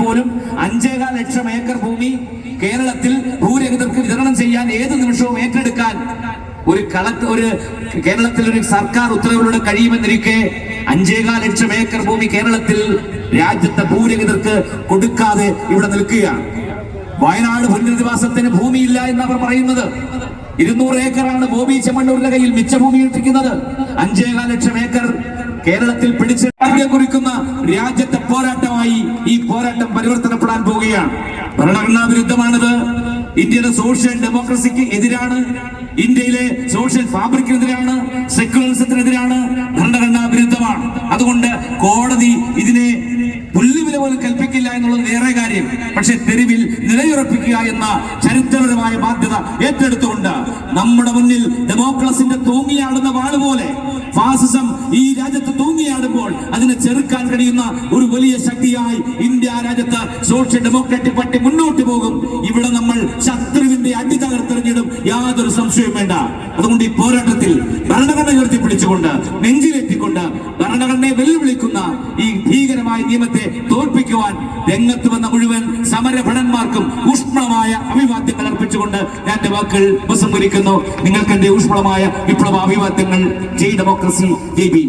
പോലും അഞ്ചേകാൽ ലക്ഷം ഏക്കർ ഭൂമി കേരളത്തിൽ ഭൂരഹിതർക്ക് വിതരണം ചെയ്യാൻ ഏത് നിമിഷവും ഏറ്റെടുക്കാൻ ഒരു കളക്ട് ഒരു കേരളത്തിൽ ഒരു സർക്കാർ ഉത്തരവിലൂടെ കഴിയുമെന്നിരിക്കെ അഞ്ചേകാൽ ലക്ഷം ഏക്കർ ഭൂമി കേരളത്തിൽ രാജ്യത്തെ ഭൂരഹിതർക്ക് കൊടുക്കാതെ ഇവിടെ നിൽക്കുകയാണ്. വയനാട് പുനരധിവാസത്തിന് ഭൂമിയില്ല എന്ന് അവർ പറയുന്നത്. ഇരുന്നൂറ് ഏക്കറാണ് ബോബി ചെമ്മണ്ണൂരിന്റെ കയ്യിൽ മിച്ച ഭൂമി ഇട്ടിരിക്കുന്നത്. അഞ്ചേകാൽ ലക്ഷം ഏക്കർ കേരളത്തിൽ പിടിച്ച് കുറിക്കുന്ന രാജ്യത്തെ പോരാട്ടമായി ഈ പോരാട്ടം പരിവർത്തനപ്പെടാൻ പോവുകയാണ്. ഭരണഘടനാ വിരുദ്ധമാണിത്. ഇന്ത്യയുടെ സോഷ്യൽ ഡെമോക്രസിക്ക് എതിരാണ്. ഇന്ത്യയിലെ സോഷ്യൽ ഫാബ്രിക്കിനെതിരാണ് സെക്യുലറിസത്തിനെതിരാണ് ഭരണഘടനാ വിരുദ്ധമാണ്. അതുകൊണ്ട് കോടതി ഇതിനെ പുല്ലുവില പോലും കൽപ്പിക്കില്ല എന്നുള്ളത് വേറെ കാര്യം. പക്ഷെ തെരുവിൽ നിലയുറപ്പിക്കുക എന്ന ചരിത്രപരമായ ബാധ്യത ഏറ്റെടുത്തുകൊണ്ട് നമ്മുടെ മുന്നിൽ ഡെമോക്രസിന്റെ തൂങ്ങിയാടുന്ന വാൾ പോലെ ഫാസിസം ഈ രാജ്യത്ത് തൂങ്ങിയാടുമ്പോൾ അതിനെ ചെറുക്കാൻ കഴിയുന്ന ഒരു വലിയ ശക്തിയായി ഇന്ത്യ രാജ്യത്ത് സോഷ്യൽ ഡെമോക്രാറ്റിക് പാർട്ടി മുന്നോട്ട് പോകും. ഇവിടെ നമ്മൾ ശത്രുവിന്റെ അടി തകർത്തെറിഞ്ഞിടും. യാതൊരു സംശയവും വേണ്ട. അതുകൊണ്ട് ഈ പോരാട്ടത്തിൽ ഭരണഘടന ഉയർത്തിപ്പിടിച്ചുകൊണ്ട് നെഞ്ചിലെത്തിക്കൊണ്ട് ഭരണഘടനയെ വെല്ലുവിളിക്കുന്ന ഈ ഭീകരമായ നിയമത്തെ തോൽപ്പിക്കുവാൻ രംഗത്ത് വന്ന മുഴുവൻ സമരഭടന്മാർക്കും ഊഷ്മളമായ അഭിവാദ്യങ്ങൾ അർപ്പിച്ചുകൊണ്ട് ഞാൻ എന്റെ വാക്കുകൾ ഉപസംഹരിക്കുന്നു. നിങ്ങൾക്ക് എന്റെ ഊഷ്മളമായ വിപ്ലവ അഭിവാദ്യങ്ങൾ ജയ് ഡെമോക്രസി ജയ് ബി